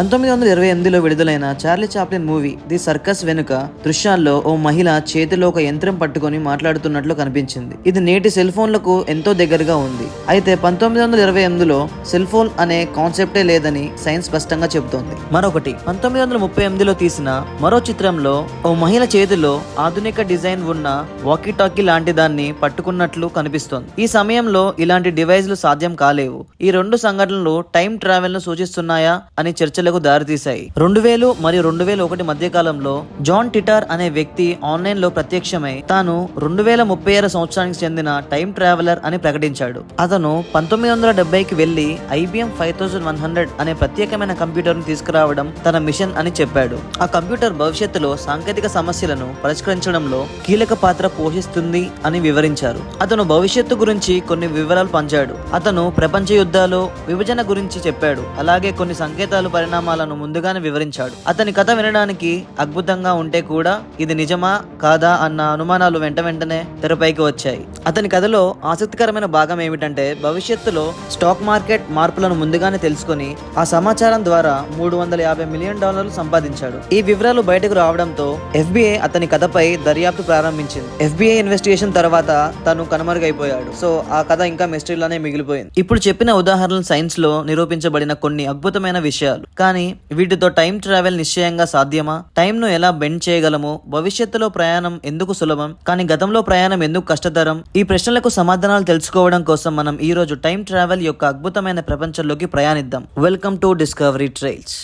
పంతొమ్మిది వందల ఇరవై ఎనిమిదిలో విడుదలైన Charlie Chaplin movie the circus వెనుక దృశ్యాల్లో ఓ మహిళ చేతిలో ఒక యంత్రం పట్టుకొని మాట్లాడుతున్నట్లు కనిపించింది. ఇది నేటి సెల్ ఫోన్లకు ఎంతో దగ్గరగా ఉంది. అయితే పంతొమ్మిది వందల ఇరవై ఎనిమిదిలో సెల్ ఫోన్ అనే కాన్సెప్టే లేదని సైన్స్ స్పష్టంగా చెబుతోంది. మరొకటి పంతొమ్మిది వందల ముప్పై ఎనిమిదిలో తీసిన మరో చిత్రంలో ఓ మహిళ చేతిలో ఆధునిక డిజైన్ ఉన్న వాకీ టాకీ లాంటి దాన్ని పట్టుకున్నట్లు కనిపిస్తోంది. ఈ సమయంలో ఇలాంటి డివైజ్లు సాధ్యం కాలేవు. ఈ రెండు సంఘటనలు టైం ట్రావెల్ను సూచిస్తున్నాయా అని చర్చలు చర్చలకు దారితీశాయి. రెండు వేలు మరియు రెండు వేల ఒకటి మధ్య కాలంలో జాన్ టిటార్ అనే వ్యక్తి ఆన్లైన్లో ప్రత్యక్షమై తాను రెండు వేల ముప్పై ఆరు సంవత్సరానికి చెందిన టైం ట్రావెలర్ అని ప్రకటించాడు. అతను పంతొమ్మిది వందల డెబ్బైకి వెళ్ళి IBM five thousand one hundred అనే ప్రత్యేకమైన కంప్యూటర్ను తీసుకురావడం తన మిషన్ అని చెప్పాడు. ఆ కంప్యూటర్ భవిష్యత్తులో సాంకేతిక సమస్యలను పరిష్కరించడంలో కీలక పాత్ర పోషిస్తుంది అని వివరించారు. అతను భవిష్యత్తు గురించి కొన్ని వివరాలు పంచాడు. అతను ప్రపంచ యుద్ధాలు విభజన గురించి చెప్పాడు. అలాగే కొన్ని సంకేతాలు పరిణామాలను ముందుగానే వివరించాడు. అతని కథ వినడానికి అద్భుతంగా ఉంటే కూడా ఇది నిజమా కాదా అన్న అనుమానాలు వెంట వెంటనే తెరపైకి వచ్చాయి. అతని కథలో ఆసక్తికరమైన భాగం ఏమిటంటే భవిష్యత్తులో స్టాక్ మార్కెట్ మార్పులను ముందుగానే తెలుసుకొని ఆ సమాచారం ద్వారా మూడు వందల యాభై మిలియన్ డాలర్లు సంపాదించాడు. ఈ వివరాలు బయటకు రావడంతో ఎఫ్బిఐ అతని కథపై దర్యాప్తు ప్రారంభించింది. ఎఫ్బిఐ ఇన్వెస్టిగేషన్ తర్వాత తను కనుమరుగైపోయాడు. సో ఆ కథ ఇంకా మిస్టరీలోనే మిగిలిపోయింది. ఇప్పుడు చెప్పిన ఉదాహరణలు సైన్స్లో నిరూపించబడిన కొన్ని అద్భుతమైన విషయాలు. కానీ వీటితో టైం ట్రావెల్ నిశ్చయంగా సాధ్యమా? టైం ను ఎలా బెండ్ చేయగలము? భవిష్యత్తులో ప్రయాణం ఎందుకు సులభం? కానీ గతంలో ప్రయాణం ఎందుకు కష్టతరం? ఈ ప్రశ్నలకు సమాధానాలు తెలుసుకోవడం కోసం మనం ఈ రోజు టైం ట్రావెల్ యొక్క అద్భుతమైన ప్రపంచంలోకి ప్రయాణిద్దాం. Welcome to discovery trails.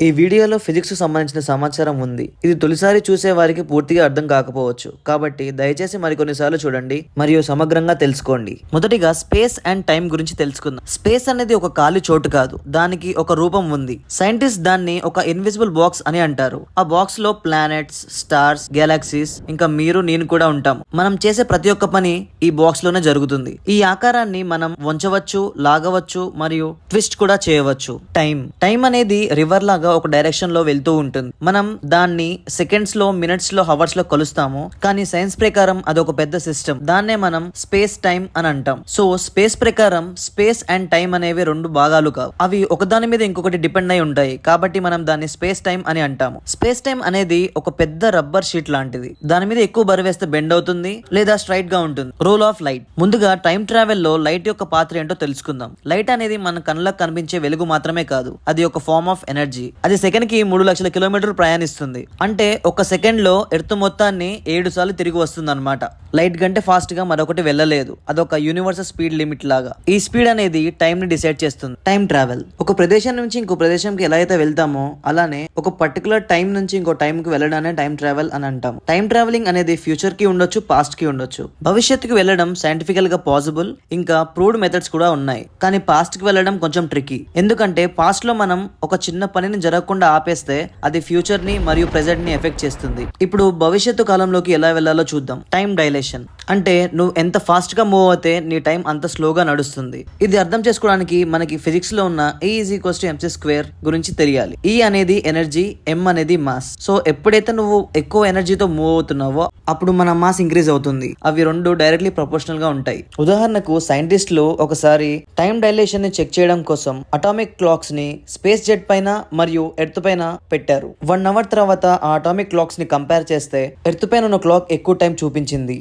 ఈ వీడియోలో ఫిజిక్స్ సంబంధించిన సమాచారం ఉంది. ఇది తొలిసారి చూసే వారికి పూర్తిగా అర్థం కాకపోవచ్చు. కాబట్టి దయచేసి మరికొన్నిసార్లు చూడండి మరియు సమగ్రంగా తెలుసుకోండి. మొదటిగా స్పేస్ అండ్ టైం గురించి తెలుసుకుందాం. స్పేస్ అనేది ఒక ఖాళీ చోటు కాదు. దానికి ఒక రూపం ఉంది. సైంటిస్ట్ దాన్ని ఒక ఇన్విజిబుల్ బాక్స్ అని అంటారు. ఆ బాక్స్లో ప్లానెట్స్ స్టార్స్ గెలాక్సీస్ ఇంకా మీరు నేను కూడా ఉంటాం. మనం చేసే ప్రతి ఒక్క పని ఈ బాక్స్లోనే జరుగుతుంది. ఈ ఆకారాన్ని మనం వంచవచ్చు లాగవచ్చు మరియు ట్విస్ట్ కూడా చేయవచ్చు. టైం టైం అనేది రివర్ లాగా ఒక డైరెక్షన్లో వెళ్తూ ఉంటుంది. మనం దాన్ని సెకండ్స్లో మినిట్స్లో హవర్స్లో కొలుస్తాము. కానీ సైన్స్ ప్రకారం అదొక పెద్ద సిస్టమ్ దాన్నే మనం స్పేస్ టైం అని అంటాం. సో స్పేస్ ప్రకారం స్పేస్ అండ్ టైం అనేవి రెండు భాగాలు కావు. అవి ఒకదాని మీద ఇంకొకటి డిపెండ్ అయి ఉంటాయి. కాబట్టి మనం దాన్ని స్పేస్ టైం అని అంటాము. స్పేస్ టైం అనేది ఒక పెద్ద రబ్బర్ షీట్ లాంటిది. దాని మీద ఎక్కువ బరువు వేస్తే బెండ్ అవుతుంది లేదా స్ట్రైట్గా ఉంటుంది. రోల్ ఆఫ్ లైట్ ముందుగా టైం ట్రావెల్లో లైట్ యొక్క పాత్ర ఏంటో తెలుసుకుందాం. లైట్ అనేది మన కళ్ళకు కనిపించే వెలుగు మాత్రమే కాదు. అది ఒక ఫార్మ్ ఆఫ్ ఎనర్జీ అది సెకండ్కి మూడు లక్షల కిలోమీటర్లు ప్రయాణిస్తుంది. అంటే ఒక సెకండ్లో ఎర్త్ మొత్తాన్ని ఏడు సార్లు తిరిగి వస్తుంది అనమాట లైట్ కంటే ఫాస్ట్గా మరొకటి వెళ్ళలేదు. అదొక యూనివర్సల్ స్పీడ్ లిమిట్ లాగా. ఈ స్పీడ్ అనేది టైం ని డిసైడ్ చేస్తుంది. Time travel. ఒక ప్రదేశం నుంచి ఇంకో ప్రదేశంకి ఎలా అయితే వెళ్తామో అలానే ఒక పర్టికులర్ టైం నుంచి ఇంకో టైం కి వెళ్ళడానే టైం ట్రావెల్ అని అంటాం టైం ట్రావెలింగ్ అనేది ఫ్యూచర్కి ఉండొచ్చు పాస్ట్కి ఉండొచ్చు. భవిష్యత్తుకి వెళ్ళడం సైంటిఫికల్గా పాసిబుల్ ఇంకా ప్రూవ్డ్ మెథడ్స్ కూడా ఉన్నాయి. కానీ పాస్ట్కి వెళ్ళడం కొంచెం ట్రికీ ఎందుకంటే పాస్ట్లో మనం ఒక చిన్న పనిని జరగకుండా ఆపేస్తే అది ఫ్యూచర్ని మరియు ప్రెసెంట్ని ఎఫెక్ట్ చేస్తుంది. ఇప్పుడు భవిష్యత్తు కాలంలోకి ఎలా వెళ్ళాలో చూద్దాం. Time dilation. అంటే నువ్వు ఎంత ఫాస్ట్గా మూవ్ అవుతే నీ టైం అంత స్లోగా నడుస్తుంది. ఇది అర్థం చేసుకోవడానికి మనకి ఫిజిక్స్లో ఉన్న E is equals to MC square గురించి తెలియాలి. ఈ అనేది ఎనర్జీ ఎం అనేది మాస్ సో ఎప్పుడైతే నువ్వు ఎక్కువ ఎనర్జీతో మూవ్ అవుతున్నావో అప్పుడు మన మాస్ ఇంక్రీజ్ అవుతుంది. అవి రెండు డైరెక్ట్లీ ప్రపోర్షనల్గా ఉంటాయి. ఉదాహరణకు సైంటిస్టులు ఒకసారి టైం డైలేషన్ని చెక్ చేయడం కోసం అటామిక్ క్లాక్స్ని స్పేస్ జెట్ పైన మరియు ఎర్త్ పైన పెట్టారు. వన్ అవర్ తర్వాత ఆ అటామిక్ క్లాక్స్ని కంపేర్ చేస్తే ఎర్త్ పైన ఉన్న క్లాక్ ఎక్కువ టైం చూపించింది.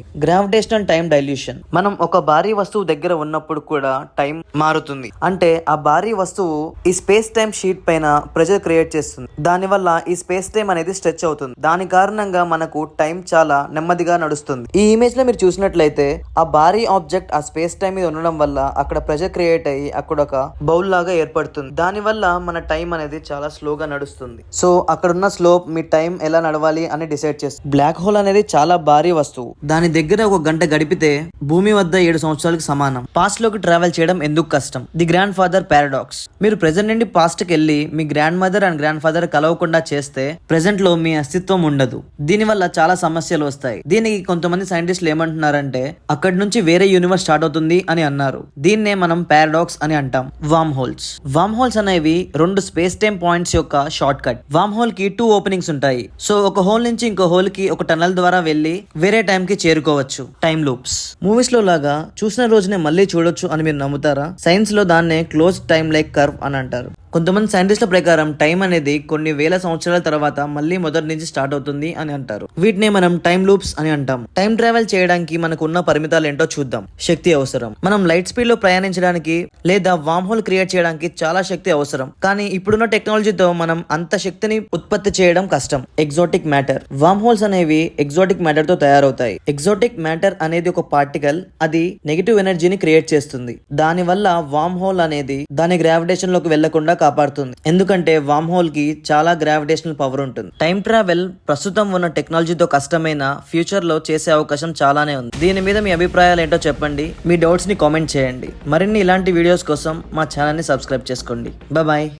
Gravitational time dilution. మనం ఒక భారీ వస్తువు దగ్గర ఉన్నప్పుడు కూడా టైం మారుతుంది. అంటే ఆ భారీ వస్తువు ఈ స్పేస్ టైం షీట్ పైన ప్రెజర్ క్రియేట్ చేస్తుంది. దానివల్ల ఈ స్పేస్ టైం అనేది స్ట్రెచ్ అవుతుంది. దాని కారణంగా మనకు టైం చాలా నెమ్మదిగా నడుస్తుంది. ఈ ఇమేజ్లో మీరు చూసినట్లయితే ఆ భారీ ఆబ్జెక్ట్ ఆ స్పేస్ టైం మీద ఉండడం వల్ల అక్కడ ప్రెజర్ క్రియేట్ అయ్యి అక్కడ ఒక బౌల్ లాగా ఏర్పడుతుంది. దాని వల్ల మన టైం అనేది చాలా స్లోగా నడుస్తుంది. సో అక్కడ ఉన్న స్లోప్ మీ టైం ఎలా నడవాలి అని డిసైడ్ చేస్తుంది. బ్లాక్ హోల్ అనేది చాలా భారీ వస్తువు. దాని దగ్గర ఒక గంట గడిపితే భూమి వద్ద ఏడు సంవత్సరాలకు సమానం. పాస్ట్లోకి ట్రావెల్ చేయడం ఎందుకు కష్టం? ది గ్రాండ్ ఫాదర్ పారాడాక్స్ మీరు ప్రెసెంట్ నుండి పాస్ట్కి వెళ్ళి మీ grandmother and grandfather కలవకుండా చేస్తే ప్రెసెంట్లో మీ అస్తిత్వం ఉండదు. దీని వల్ల చాలా సమస్యలు వస్తాయి. దీనికి కొంతమంది సైంటిస్టులు ఏమంటున్నారంటే అక్కడి నుంచి వేరే యూనివర్స్ స్టార్ట్ అవుతుంది అని అన్నారు. దీన్నే మనం పారాడాక్స్ అని అంటాం. వామ్ హోల్స్ వామ్ హోల్స్ అనేవి రెండు స్పేస్ టైం పాయింట్స్ యొక్క షార్ట్ కట్ వామ్ హోల్కి టూ ఓపెనింగ్స్ ఉంటాయి. సో ఒక హోల్ నుంచి ఇంకో హోల్కి ఒక టనల్ ద్వారా వెళ్ళి వేరే టైం కి చేరుకోవచ్చు. Time loops. మూవీస్లో లాగా చూసిన రోజునే మళ్ళీ చూడొచ్చు అని మీరు నమ్ముతారా? సైన్స్లో దాన్నే క్లోజ్ టైం లైక్ కర్వ్ అని అంటారు. కొంతమంది సైంటిస్టుల ప్రకారం టైం అనేది కొన్ని వేల సంవత్సరాల తర్వాత మళ్ళీ మొదటి నుంచి స్టార్ట్ అవుతుంది అని అంటారు. వీటిని మనం టైం లూప్స్ అని అంటాం. టైం ట్రావెల్ చేయడానికి మనకు ఉన్న పరిమితాలు ఏంటో చూద్దాం. శక్తి అవసరం. మనం లైట్ స్పీడ్లో ప్రయాణించడానికి లేదా వామ్ హోల్ క్రియేట్ చేయడానికి చాలా శక్తి అవసరం. కానీ ఇప్పుడున్న టెక్నాలజీతో మనం అంత శక్తిని ఉత్పత్తి చేయడం కష్టం. Exotic matter. వామ్ హోల్స్ అనేవి ఎగ్జాటిక్ మ్యాటర్తో తయారవుతాయి. ఎగ్జాటిక్ మ్యాటర్ అనేది ఒక పార్టికల్. అది నెగిటివ్ ఎనర్జీని క్రియేట్ చేస్తుంది. దాని వల్ల వామ్ హోల్ అనేది దాని గ్రావిటేషన్లోకి వెళ్ళకుండా కాపాడుతుంది. ఎందుకంటే వామ్ హోల్కి చాలా గ్రావిటేషనల్ పవర్ ఉంటుంది. టైం ట్రావెల్ ప్రస్తుతం ఉన్న టెక్నాలజీతో కష్టమైన ఫ్యూచర్లో చేసే అవకాశం చాలానే ఉంది. దీని మీద మీ అభిప్రాయాలు ఏంటో చెప్పండి. మీ డౌట్స్ని కామెంట్ చేయండి. మరిన్ని ఇలాంటి వీడియోస్ కోసం మా ఛానల్ని సబ్స్క్రైబ్ చేసుకోండి. బాయ్